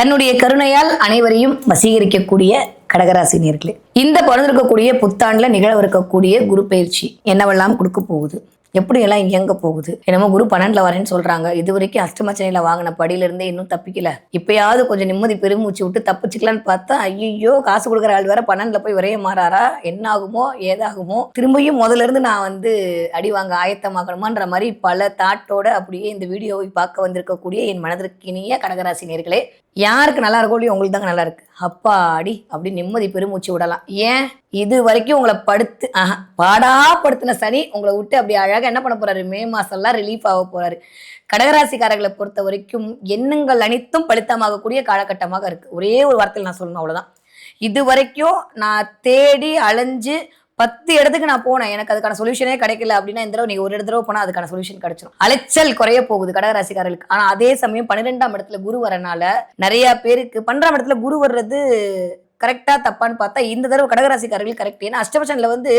தன்னுடைய கருணையால் அனைவரையும் வசீகரிக்கக்கூடிய கடகராசினியர்களே. இந்த பிறந்திருக்கக்கூடிய புத்தாண்டுல நிகழவிருக்கக்கூடிய குரு பயிற்சி என்னவெல்லாம் கொடுக்க போகுது? எப்படியெல்லாம் இயங்க போகுது? என்னமோ குரு பன்னெண்டுல வரேன்னு சொல்றாங்க. இது வரைக்கும் அஷ்டமச்சனையில வாங்கின படியிலிருந்தே இன்னும் தப்பிக்கல. இப்பயாவது கொஞ்சம் நிம்மதி பெருமூச்சு விட்டு தப்பிச்சுக்கலான்னு பார்த்தா ஐயோ காசு கொடுக்குற ஆள் வேற பன்னெண்டுல போய் விரைய மாறாரா? என்ன ஆகுமோ ஏதாகுமோ? திரும்பியும் முதல்ல இருந்து நான் வந்து அடி வாங்க ஆயத்தமாகணுமான்ற மாதிரி பல தாட்டோட அப்படியே இந்த வீடியோவை பார்க்க வந்திருக்கக்கூடிய என் மனதிற்கு இனிய கடகராசி நேர்களே யாருக்கு நல்லா இருக்கோ இல்லையோ உங்களுக்கு தாங்க நல்லா இருக்கு. அப்பா அடி அப்படி நிம்மதி பெருமூச்சு விடலாம். ஏன்? இது வரைக்கும் உங்களை படுத்து ஆஹா பாடா படுத்தின சனி உங்களை விட்டு அப்படி அழகாக என்ன பண்ண போறாரு? மே மாசம்லாம் ரிலீஃப் ஆக போறாரு. கடகராசிக்காரர்களை பொறுத்த வரைக்கும் எண்ணங்கள் அனைத்தும் பலித்தமாகக்கூடிய காலகட்டமாக இருக்கு. ஒரே ஒரு வார்த்தையில் நான் சொல்லணும் அவ்வளோதான் இது வரைக்கும் நான் தேடி அலைஞ்சு பத்து இடத்துக்கு நான் போனேன். எனக்கு அதுக்கான சொல்யூஷனே கிடைக்கல அப்படின்னா இந்த தடவை நீங்க ஒரு இடத்துல போனா அதுக்கான சொல்யூஷன் கிடைச்சிடும் அலைச்சல் குறைய போகுது கடகராசிக்காரர்களுக்கு. ஆனா அதே சமயம் பன்னிரெண்டாம் இடத்துல குரு வரனால நிறைய பேருக்கு பன்னெண்டாம் இடத்துல குரு வர்றது கரெக்டா தப்பான்னு பார்த்தா இந்த தடவை கடகராசிக்காரர்கள் கரெக்ட் ஏன்னா அஷ்டபட்சனில் வந்து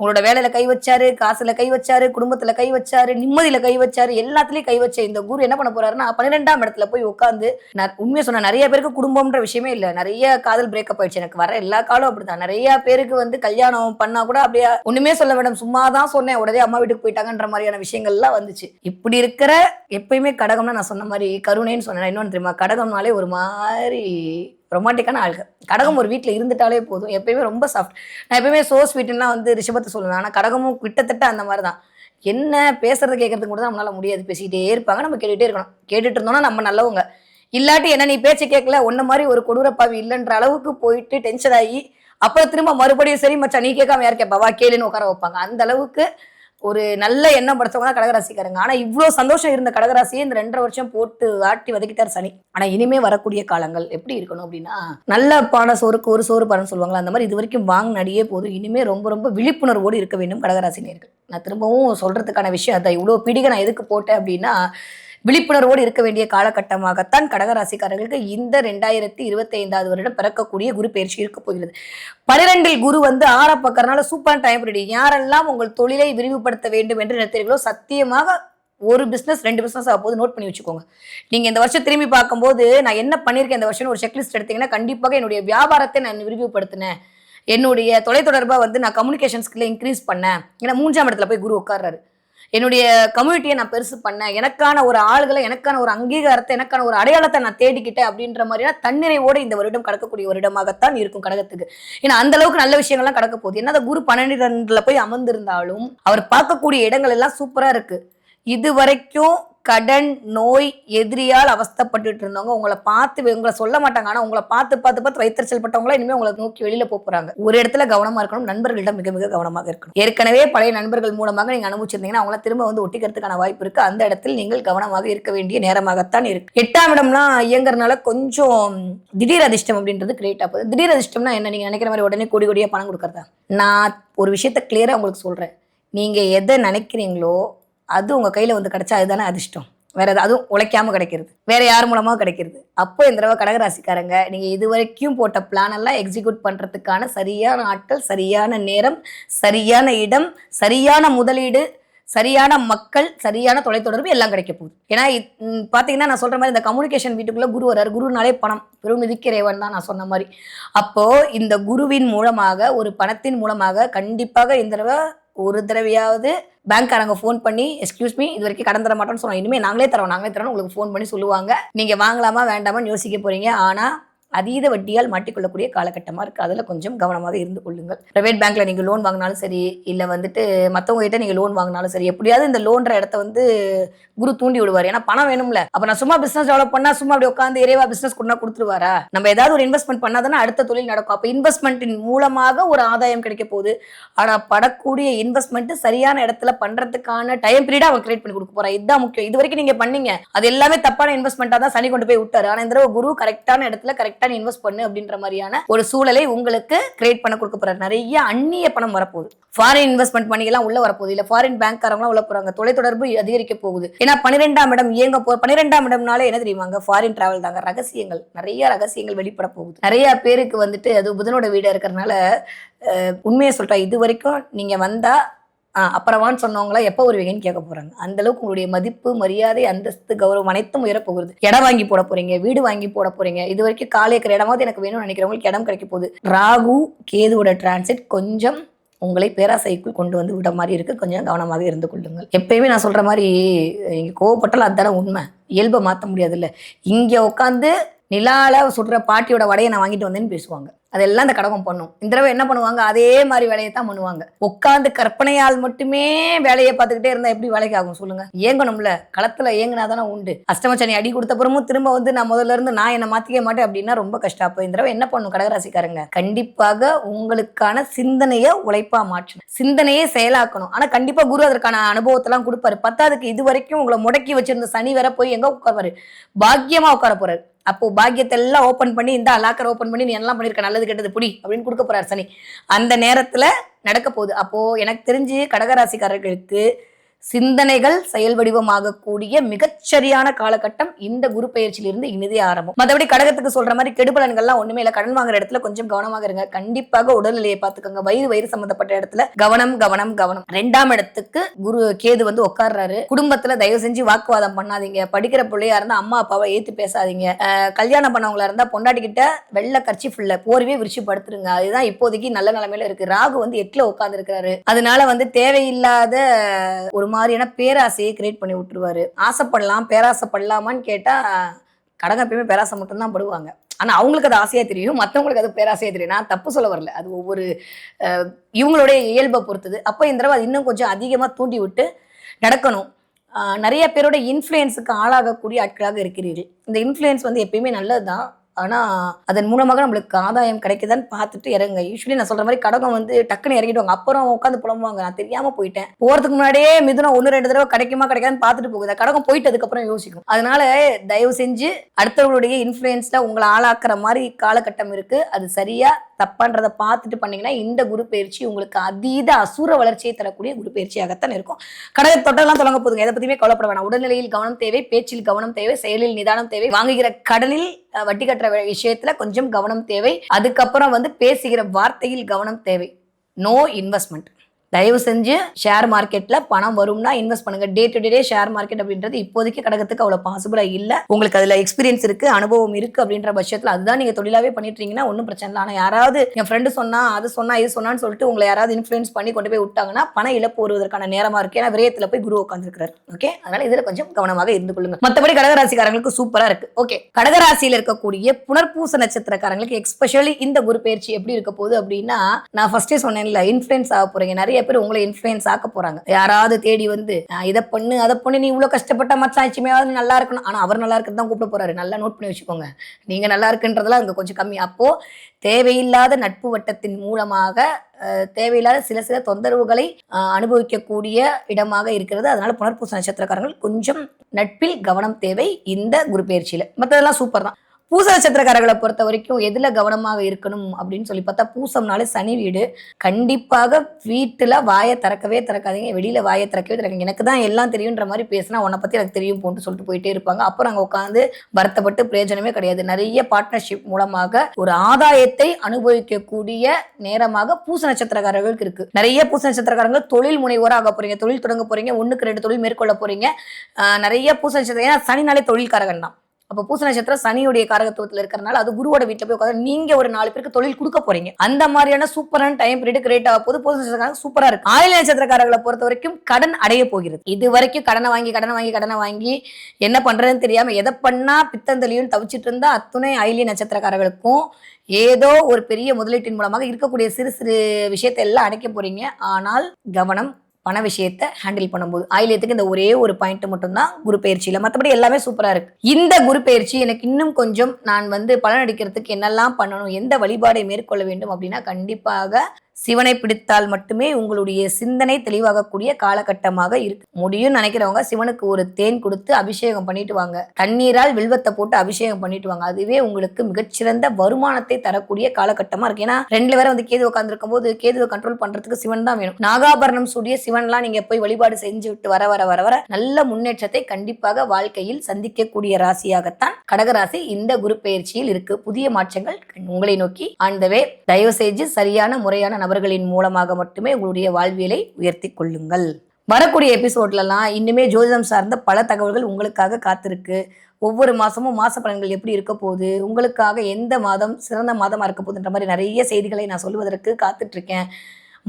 உங்களோட வேலையில கை வச்சாரு காசுல கை வச்சாரு குடும்பத்துல கை வச்சாரு நிம்மதியில கை வச்சாரு எல்லாத்துலயும் கை வச்ச இந்த குரு என்ன பண்ண போறாருன்னா பன்னிரெண்டாம் இடத்துல போய் உட்காந்து நான் உண்மையை சொன்ன நிறைய பேருக்கு குடும்பம்ன்ற விஷயமே இல்லை. நிறைய காதல் பிரேக்கப் ஆயிடுச்சு. எனக்கு வர எல்லா காலம் அப்படிதான் நிறைய பேருக்கு வந்து கல்யாணம் பண்ணா கூட அப்படியே ஒண்ணுமே சொல்ல மேடம் சும்மா தான் சொன்னேன். உடனே அம்மா வீட்டுக்கு போயிட்டாங்கன்ற மாதிரியான விஷயங்கள்லாம் வந்துச்சு. இப்படி இருக்கிற எப்பயுமே கடகம்னா நான் சொன்ன மாதிரி கருணைன்னு சொன்னேன். இன்னொன்று தெரியுமா? கடகம்னாலே ஒரு மாதிரி ரொமான்டிக்கான ஆளுங்க கடகம் ஒரு வீட்டில் இருந்துட்டாலே போதும். எப்பயுமே ரொம்ப சாஃப்ட் நான் எப்பயுமே சோ ஸ்வீட்டுன்னா வந்து ரிஷபத்தை சொல்லுவேன். ஆனால் கடகமும் கிட்டத்தட்ட அந்த மாதிரி தான் என்ன பேசுறது கேட்கறதுக்கு கூட நம்மளால முடியாது. பேசிக்கிட்டே இருப்பாங்க. நம்ம கேட்டுகிட்டே இருக்கணும். கேட்டுட்டு இருந்தோம்னா நம்ம நல்லவங்க. இல்லாட்டி என்ன நீ பேச்சு கேட்கல? ஒன்ன மாதிரி ஒரு கொடூரப்பாவி இல்லைன்ற அளவுக்கு போயிட்டு டென்ஷன் ஆகி அப்புறம் திரும்ப மறுபடியும் சரி மச்சா நீ கேட்காம யார் கேட்பா? வா கேளுன்னு உட்கார வைப்பாங்க. அந்த அளவுக்கு ஒரு நல்ல எண்ணம் படைச்சவங்க தான் கடகராசிக்காரங்க. ஆனா இவ்வளோ சந்தோஷம் இருந்த கடகராசியை இந்த ரெண்டரை வருஷம் போட்டு ஆட்டி வதக்கிட்டார் சனி. ஆனா இனிமே வரக்கூடிய காலங்கள் எப்படி இருக்கணும் அப்படின்னா நல்ல பான சோறுக்கு ஒரு சோறு பானம் சொல்லுவாங்களா அந்த மாதிரி இது வரைக்கும் வாங்கின அடியே போதும். இனிமே ரொம்ப ரொம்ப விழிப்புணர்வோடு இருக்க வேண்டும் கடகராசினியர்கள் நான் திரும்பவும் சொல்றதுக்கான விஷயம் அதை இவ்வளோ பிடிக்க நான் எதுக்கு போட்டேன் அப்படின்னா விழிப்புணர்வோடு இருக்க வேண்டிய காலகட்டமாகத்தான் கடகராசிக்காரர்களுக்கு இந்த ரெண்டாயிரத்தி இருபத்தி ஐந்தாவது வருடம் பிறக்கக்கூடிய குரு பயிற்சி இருக்க போகிறது. பனிரெண்டில் குரு வந்து ஆற பக்கறனால சூப்பரான டைம் ரெடி யாரெல்லாம் உங்கள் தொழிலை விரிவுபடுத்த வேண்டும் என்று நினைத்தீர்களோ சத்தியமாக ஒரு பிஸ்னஸ் ரெண்டு பிஸ்னஸ் ஆக போது நோட் பண்ணி வச்சுக்கோங்க. நீங்க இந்த வருஷம் திரும்பி பார்க்கும்போது நான் என்ன பண்ணியிருக்கேன் இந்த வருஷம் ஒரு செக்லிஸ்ட் எடுத்தீங்கன்னா கண்டிப்பாக என்னுடைய வியாபாரத்தை நான் விரிவுபடுத்தினேன். என்னுடைய தொலைத்தொடர்பாக வந்து நான் கம்யூனிகேஷன் ஸ்கில்லை இன்க்ரீஸ் பண்ணேன். ஏன்னா மூன்றாம் இடத்துல போய் குரு உட்கார்றாரு. என்னுடைய கம்யூனிட்டியை நான் பெருசு பண்ணேன். எனக்கான ஒரு ஆளுகளை எனக்கான ஒரு அங்கீகாரத்தை எனக்கான ஒரு அடையாளத்தை நான் தேடிக்கிட்டேன் அப்படின்ற மாதிரியான தன்னிறைவோடு இந்த வருடம் கடக்கக்கூடிய வருடமாகத்தான் இருக்கும் கடகத்துக்கு. ஏன்னா அந்த அளவுக்கு நல்ல விஷயங்கள்லாம் கடக்க போகுது. என்ன குரு பன்னெண்டு போய் அமர்ந்திருந்தாலும் அவர் பார்க்கக்கூடிய இடங்கள் எல்லாம் சூப்பராக இருக்கு. இது வரைக்கும் கடன் நோய் எதிரியால் அவஸ்தைப்பட்டுட்டு இருந்தவங்க உங்களை பார்த்து உங்களை சொல்ல மாட்டாங்க. ஆனா உங்களை பார்த்து பார்த்து பார்த்து வைத்தறிச்சல் பட்டவங்களா இனிமே உங்களை நோக்கி வெளியில போறாங்க. ஒரு இடத்துல கவனமா இருக்கணும் நண்பர்களிடம் மிக மிக கவனமாக இருக்கணும். ஏற்கனவே பழைய நண்பர்கள் மூலமாக நீங்க அனுபவிச்சிருந்தீங்கன்னா அவங்கள திரும்ப வந்து ஒட்டிக்கிறதுக்கான வாய்ப்பு இருக்கு. அந்த இடத்தில் நீங்கள் கவனமாக இருக்க வேண்டிய நேரமாகத்தான் இருக்கு. எட்டாம் இடம்னா இயங்குறதுனால கொஞ்சம் திடீர் அதிர்ஷ்டம் அப்படின்றது கிரியேட் ஆகுது. திடீர் அதிர்ஷ்டம்னா என்ன? நீங்க நினைக்கிற மாதிரி உடனே கோடி கோடியா பணம் கொடுக்கறதா? நான் ஒரு விஷயத்த கிளியரா உங்களுக்கு சொல்றேன். நீங்க எதை நினைக்கிறீங்களோ அது உங்கள் கையில் வந்து கிடச்சா அதுதானே அதிர்ஷ்டம். வேற எதாவது அதுவும் உழைக்காம கிடைக்கிறது. வேற யார் மூலமாக கிடைக்கிறது. அப்போ இந்த தடவை கடகராசிக்காரங்க நீங்கள் இது வரைக்கும் போட்ட பிளானெல்லாம் எக்ஸிக்யூட் பண்ணுறதுக்கான சரியான ஆட்கள் சரியான நேரம் சரியான இடம் சரியான முதலீடு சரியான மக்கள் சரியான தொலைத்தொடர்பு எல்லாம் கிடைக்க போகுது. ஏன்னா பார்த்தீங்கன்னா நான் சொல்கிற மாதிரி இந்த கம்யூனிகேஷன் வீட்டுக்குள்ளே குரு வர்றாரு. குருனாலே பணம். பெரும் மிதிக்கிறேவன் தான் நான் சொன்ன மாதிரி. அப்போது இந்த குருவின் மூலமாக ஒரு பணத்தின் மூலமாக கண்டிப்பாக இந்த தடவை ஒரு தடவையாவது பேங்க்காரங்க ஃபோன் பண்ணி எக்ஸ்கியூஸ் மீ இது வரைக்கும் கடன் தர மாட்டோம்னு சொன்னோம். இனிமேல் நாங்களே தரோம் நாங்களே தரோம் உங்களுக்கு ஃபோன் பண்ணி சொல்லுவாங்க. நீங்கள் வாங்கலாமா வேண்டாமான்னு யோசிக்க போகிறீங்க ஆனால் அதீத வட்டியால் மாட்டிக்கொள்ளக்கூடிய காலகட்டமாக இருக்குது அதில் கொஞ்சம் கவனமாக இருந்து கொள்ளுங்கள். ப்ரைவேட் பேங்க்கில் நீங்கள் லோன் வாங்கினாலும் சரி இல்லை வந்துட்டு மற்றவங்ககிட்ட நீங்கள் லோன் வாங்கினாலும் சரி எப்படியாவது இந்த லோன்ற இடத்த வந்து குரு தூண்டி விடுவார். ஏன்னா பணம் வேணும்ல. அப்போ நான் சும்மா பிசினஸ் டெவலப் பண்ணால் சும்மா அப்படி உட்காந்து இறைவா பிஸ்னஸ் கொடுனா கொடுத்துருவாரா? நம்ம ஏதாவது ஒரு இன்வெஸ்ட்மெண்ட் பண்ணாதானே அடுத்த தொழில் நடக்கும். அப்போ இன்வெஸ்ட்மெண்ட்டின் மூலமாக ஒரு ஆதாயம் கிடைக்க போகுது. ஆனால் படக்கூடிய இன்வெஸ்ட்மெண்ட் சரியான இடத்துல பண்ணுறதுக்கான டைம் பீரியட் அவன் கிரியேட் பண்ணி கொடுக்க போகிறான் இதுதான் முக்கியம். இது வரைக்கும் நீங்கள் பண்ணீங்க. அது எல்லாமே தப்பான இன்வெஸ்ட்மெண்ட்டாக தான் சனி கொண்டு போய் விட்டாரு. ஆனால் இந்த குரு கரெக்டான இடத்துல கரெக்ட் கரெக்டாக இன்வெஸ்ட் பண்ணு அப்படின்ற மாதிரியான ஒரு சூழலை உங்களுக்கு கிரியேட் பண்ண கொடுக்க போறாரு. நிறைய அந்நிய பணம் வரப்போகுது. ஃபாரின் இன்வெஸ்ட்மெண்ட் பண்ணிக்கலாம் உள்ள வரப்போகுது. இல்ல ஃபாரின் பேங்க்காரங்களாம் உள்ள போறாங்க. தொலைத்தொடர்பு அதிகரிக்க போகுது. ஏன்னா பன்னிரெண்டாம் இடம் இயங்க போ பன்னிரெண்டாம் இடம்னாலே என்ன தெரியுமாங்க ஃபாரின் டிராவல் தாங்க. ரகசியங்கள். நிறைய ரகசியங்கள் வெளிப்பட போகுது. நிறைய பேருக்கு வந்துட்டு அது புதனோட வீடா இருக்கிறதுனால உண்மையை சொல்றேன். இது வரைக்கும் நீங்க வந்தா அப்புறமான்னு சொன்னவங்கள எப்போ வருவீங்கன்னு கேட்க போறாங்க. அந்த அளவுக்கு உங்களுடைய மதிப்பு மரியாதை அந்தஸ்து கௌரவம் அனைத்தும் உயர இடம் வாங்கி போட போறீங்க வீடு வாங்கி போட போறீங்க. இது வரைக்கும் காலை இருக்கிற இடமாவது எனக்கு வேணும்னு நினைக்கிறவங்களுக்கு இடம் கிடைக்க போகுது. ராகு கேதுவோட டிரான்சிட் கொஞ்சம் உங்களை பேராசைக்குள் கொண்டு வந்து விட மாதிரி இருக்கு. கொஞ்சம் கவனமாக இருந்து கொள்ளுங்கள். எப்பயுமே நான் சொல்ற மாதிரி இங்கே கோவப்பட்டாலும் அதுதானே உண்மை. இயல்பை மாற்ற முடியாதுல்ல. இங்கே உட்காந்து நிலால சுடுற பாட்டியோட வடையை நான் வாங்கிட்டு வந்தேன்னு பேசுவாங்க. அதெல்லாம் அந்த கடகம் பண்ணும். இந்த தடவை என்ன பண்ணுவாங்க? அதே மாதிரி வேலையை தான் பண்ணுவாங்க. உட்காந்து கற்பனையால் மட்டுமே வேலையை பார்த்துக்கிட்டே இருந்தா எப்படி வேலைக்கு ஆகும் சொல்லுங்க. ஏங்கணும்ல களத்துல ஏங்கினா தானே உண்டு. அஷ்டமச்சனி அடி கொடுத்த பிறமும் திரும்ப வந்து நான் முதல்ல இருந்து நான் என்ன மாத்திக்க மாட்டேன் அப்படின்னா ரொம்ப கஷ்டம். அப்போ இந்த தடவை என்ன பண்ணும் கடகராசிக்காரங்க? கண்டிப்பாக உங்களுக்கான சிந்தனையை உழைப்பா மாற்றணும். சிந்தனையே செயலாக்கணும். ஆனா கண்டிப்பா குரு அதற்கான அனுபவத்தெல்லாம் கொடுப்பாரு. பத்தாவதுக்கு இது வரைக்கும் உங்களை முடக்கி வச்சிருந்த சனி வேற போய் எங்க உட்காருவாரு? பாக்கியமா உட்கார போறாரு. அப்போ பாக்கியத்தை எல்லாம் ஓப்பன் பண்ணி இந்த லாக்கர் ஓப்பன் பண்ணி நீ எல்லாம் பண்ணிருக்க நல்லது கெட்டது புடி அப்படின்னு கொடுக்க போறார் சனி. அந்த நேரத்துல நடக்க போகுது. அப்போ எனக்கு தெரிஞ்சு கடகராசிக்காரர்களுக்கு சிந்தனைகள் செயல் வடிவமாகக்கூடிய மிகச்சரியான காலகட்டம் இந்த குரு பயிற்சியிலிருந்து இனிதே ஆரம்பம். மற்றபடி கடகத்துக்கு சொல்ற மாதிரி கெடுபலன்கள்லாம் ஒண்ணுமே இல்லை. கடன் வாங்குற இடத்துல கொஞ்சம் கவனமாக இருங்க. கண்டிப்பாக உடல்நிலையை பார்த்துக்கோங்க. வயிறு வயிறு சம்பந்தப்பட்ட இடத்துல கவனம் கவனம் கவனம். ரெண்டாம் இடத்துக்கு குரு கேது வந்து உட்கார்றாரு குடும்பத்துல தயவு செஞ்சு வாக்குவாதம் பண்ணாதீங்க. படிக்கிற பிள்ளையா இருந்தா அம்மா அப்பாவை ஏத்து பேசாதீங்க. கல்யாணம் பண்ணவங்களா இருந்தா பொண்டாட்டிக்கிட்ட வெள்ள கட்சி ஃபுல்ல போர்வே விரிச்சு படுத்துருங்க. அதுதான் இப்போதைக்கு நல்ல நிலைமையில இருக்கு. ராகு வந்து எட்டுல உட்கார்ந்து இருக்கிறாரு அதனால வந்து தேவையில்லாத ஒரு மாதிரியான பேராசையை கிரியேட் பண்ணி விட்டுருவாரு. ஆசைப்படலாம் பேராசைப்படலாமான்னு கேட்டால் கடங்க எப்பயுமே பேராசை மட்டும்தான் படுவாங்க. ஆனால் அவங்களுக்கு அது ஆசையாக தெரியும் மற்றவங்களுக்கு அது பேராசையாக தெரியும். நான் தப்பு சொல்ல வரல. அது ஒவ்வொரு இவங்களுடைய இயல்பை பொறுத்தது. அப்போ இந்த தடவை அது இன்னும் கொஞ்சம் அதிகமாக தூண்டி விட்டு நடக்கணும். நிறைய பேரோட இன்ஃப்ளூயன்ஸுக்கு ஆளாகக்கூடிய ஆட்களாக இருக்கிறீர்கள். இந்த இன்ஃப்ளூயன்ஸ் வந்து எப்பயுமே நல்லது தான் ஆனா அதன் மூலமாக நம்மளுக்கு ஆதாயம் கிடைக்குதான்னு பார்த்துட்டு இறங்க யூஸ்வலி நான் சொல்ற மாதிரி கடகம் வந்து டக்குன்னு இறங்கிடுவாங்க. அப்புறம் உட்காந்து புலம்புவாங்க. நான் தெரியாம போயிட்டேன். போறதுக்கு முன்னாடியே மிதுனம் ஒன்று ரெண்டு தடவை கிடைக்குமா கிடைக்காதுன்னு பார்த்துட்டு போகுது. கடகம் போயிட்டு அதுக்கப்புறம் யோசிக்கும். அதனால தயவு செஞ்சு அடுத்தவங்களுடைய இன்ஃப்ளூயன்ஸ்ல உங்களை ஆளாக்குற மாதிரி காலகட்டம் இருக்கு. அது சரியா தப்பான்றதை பார்த்துட்டு பண்ணீங்கன்னா இந்த குரு பயிற்சி உங்களுக்கு அதீத அசுர வளர்ச்சியை தரக்கூடிய குரு பயிற்சியாகத்தான் இருக்கும். கடக தொட்டெல்லாம் தொடங்க போதுங்க. எதை பத்தியுமே கவலைப்பட வேணாம். உடல்நிலையில் கவனம் தேவை பேச்சில் கவனம் தேவை செயலில் நிதானம் தேவை. வாங்குகிற கடனில் வட்டி கட்டுற விஷயத்துல கொஞ்சம் கவனம் தேவை. அதுக்கப்புறம் வந்து பேசுகிற வார்த்தையில் கவனம் தேவை. நோ இன்வெஸ்ட்மெண்ட் தயவு செஞ்சு ஷேர் மார்க்கெட்ல பணம் வரும்னா இன்வெஸ்ட் பண்ணுங்க. Day to day share market அப்படின்றது இப்போதைக்கு கடகத்துக்கு அவ்வளவு பாசிபிளா இல்ல. உங்களுக்கு அதுல எக்ஸ்பீரியன்ஸ் இருக்கு அனுபவம் இருக்கு அப்படின்ற பட்சத்துல அதுதான் நீங்க தொழிலாவே பண்ணிட்டு ஒன்றும் பிரச்சனை இல்லை. ஆனா யாராவது என் ஃப்ரெண்டு சொன்னா அது சொன்னா இது சொன்னான்னு சொல்லிட்டு உங்களை யாராவது இன்ஃபுளுன்ஸ் பண்ணி கொண்டு போய் விட்டாங்கன்னா பண இழப்பு வருவதற்கான நேரமா இருக்கு. ஏன்னா விரயத்துல போய் குரு உட்காந்துருக்காரு ஓகே அதனால இதுல கொஞ்சம் கவனமாக இருந்து கொள்ளுங்க. மத்தபடி கடகராசிக்காரங்களுக்கு சூப்பரா இருக்கு. ஓகே கடகராசியில இருக்கக்கூடிய புனர்பூச நட்சத்திரக்காரங்களுக்கு எக்ஸ்பெஷலி இந்த குரு பயிற்சி எப்படி இருக்க போகுது அப்படின்னா நான் ஃபர்ஸ்டே சொன்னேன்ல இன்ஃபுளுன்ஸ் ஆக போறீங்க. நிறைய பேர் உங்களை இன்ஃப்ளூயன்ஸ் ஆக்க போறாங்க. யாராவது தேடி வந்து இதை பண்ணு அதை பண்ணு நீ இவ்வளோ கஷ்டப்பட்ட மச்சாச்சுமையாவது நல்லா இருக்கணும். ஆனால் அவர் நல்லா இருக்கிறது தான் கூப்பிட போறாரு. நல்லா நோட் பண்ணி வச்சுக்கோங்க. நீங்க நல்லா இருக்குன்றதெல்லாம் அங்கே கொஞ்சம் கம்மி. அப்போ தேவையில்லாத நட்பு வட்டத்தின் மூலமாக தேவையில்லாத சில சில தொந்தரவுகளை அனுபவிக்கக்கூடிய இடமாக இருக்கிறது. அதனால புனர்பூச நட்சத்திரக்காரங்கள் கொஞ்சம் நட்பில் கவனம் தேவை இந்த குரு பயிற்சியில. மற்றதெல்லாம் சூப்பர் தான். பூச நட்சத்திரக்காரர்களை பொறுத்த வரைக்கும் எதுல கவனமாக இருக்கணும் அப்படின்னு சொல்லி பார்த்தா பூசம்னாலே சனி வீடு. கண்டிப்பாக வீட்டுல வாயை திறக்கவே திறக்காதீங்க. வெளியில வாயை திறக்கவே திறக்காதீங்க. எனக்கு தான் எல்லாம் தெரியுன்ற மாதிரி பேசினா உன்னை பத்தி எனக்கு தெரியும் போட்டு சொல்லிட்டு போயிட்டே இருப்பாங்க. அப்புறம் அங்க உட்காந்து வருத்தப்பட்டு பிரயோஜனமே கிடையாது. நிறைய பார்ட்னர்ஷிப் மூலமாக ஒரு ஆதாயத்தை அனுபவிக்கக்கூடிய நேரமாக பூச நட்சத்திரக்காரர்களுக்கு இருக்கு. நிறைய பூச நட்சத்திரக்காரங்க தொழில் முனைவோராக போறீங்க. தொழில் தொடங்க போறீங்க. ஒண்ணுக்கு ரெண்டு தொழில் மேற்கொள்ள போறீங்க. நிறைய பூச நட்சத்திரம் ஏன்னா சனினாலே தொழில்காரகன் தான் அப்போ பூச நட்சத்திரம் சனியுடைய காரகத்துவத்தில் இருக்கிறனால அது குருவோட வீட்டில் போய் உட்காந்து நீங்க ஒரு நாலு பேருக்கு தொழில் கொடுக்க போறீங்க. அந்த மாதிரியான சூப்பரான டைம் பீரியட் கிரியேட் ஆக போது பூச நட்சத்திரக்காரங்க சூப்பரா இருக்கு. ஆயுள் நட்சத்திரக்காரர்களை பொறுத்த வரைக்கும் கடன் அடைய போகிறது. இது வரைக்கும் கடனை வாங்கி கடனை வாங்கி கடனை வாங்கி என்ன பண்றதுன்னு தெரியாம எதை பண்ணா பித்தந்தலியும் தவிச்சிட்டு இருந்தா அத்துணை ஆயிலிய நட்சத்திரக்காரர்களுக்கும் ஏதோ ஒரு பெரிய முதலீட்டின் மூலமாக இருக்கக்கூடிய சிறு சிறு விஷயத்தை எல்லாம் அடைக்க போறீங்க. ஆனால் கவனம் பண விஷயத்தை ஹேண்டில் பண்ணும்போது ஆயிலியத்துக்கு இந்த ஒரே ஒரு பாயிண்ட் மட்டும்தான் குரு பயிற்சியில். மற்றபடி எல்லாமே சூப்பராக இருக்கு. இந்த குரு பயிற்சி எனக்கு இன்னும் கொஞ்சம் நான் வந்து பலன் அடிக்கிறதுக்கு என்னெல்லாம் பண்ணணும் எந்த வழிபாடை மேற்கொள்ள வேண்டும் அப்படின்னா கண்டிப்பாக சிவனை பிடித்தால் மட்டுமே உங்களுடைய சிந்தனை தெளிவாகக்கூடிய காலகட்டமாக இருக்கு. முடியும்னு நினைக்கிறவங்க சிவனுக்கு ஒரு தேன் கொடுத்து அபிஷேகம் பண்ணிட்டு வாங்க. தண்ணீரால் வில்வத்தை போட்டு அபிஷேகம் பண்ணிட்டு வாங்க. அதுவே உங்களுக்கு மிகச்சிறந்த வருமானத்தை தரக்கூடிய காலகட்டமா இருக்கு. ஏன்னா ரெண்டு பேரும் வந்து கேது உட்காந்துருக்கும் போது கேதுவை கண்ட்ரோல் பண்றதுக்கு சிவன் தான் வேணும். நாகாபரணம் சூடிய சிவன்லாம் நீங்க போய் வழிபாடு செஞ்சு விட்டு வர வர வர வர நல்ல முன்னேற்றத்தை கண்டிப்பாக வாழ்க்கையில் சந்திக்கக்கூடிய ராசியாகத்தான் கடகராசி இந்த குரு பயிற்சியில் இருக்கு. புதிய மாற்றங்கள் உங்களை நோக்கி ஆண்டவே தயவு செய்து சரியான முறையான நபர்களின் மூலமாக மட்டுமே உங்களுடைய வாழ்வியலை உயர்த்தி கொள்ளுங்கள். வரக்கூடிய எபிசோட்லலாம் இன்னுமே ஜோதிடம் சார்ந்த பல தகவல்கள் உங்களுக்காக காத்திருக்கு. ஒவ்வொரு மாதமும் மாச பலன்கள் எப்படி இருக்க போகுது உங்களுக்காக எந்த மாதம் சிறந்த மாதமாக இருக்க போகுதுன்ற மாதிரி நிறைய செய்திகளை நான் சொல்வதற்கு காத்துட்ருக்கேன்.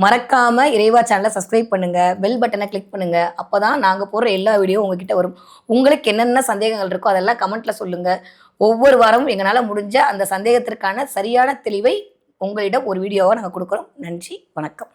மறக்காம இறைவா சேனலை சப்ஸ்கிரைப் பண்ணுங்க பெல் பட்டனை கிளிக் பண்ணுங்க. அப்பதான் நாங்கள் போடுற எல்லா வீடியோ உங்ககிட்ட வரும். உங்களுக்கு என்னென்ன சந்தேகங்கள் இருக்கோ அதெல்லாம் கமெண்ட்ல சொல்லுங்க. ஒவ்வொரு வாரமும் எங்களால் முடிஞ்ச அந்த சந்தேகத்திற்கான சரியான தெளிவை உங்களிடம் ஒரு வீடியோவை நாங்கள் கொடுக்குறோம். நன்றி வணக்கம்.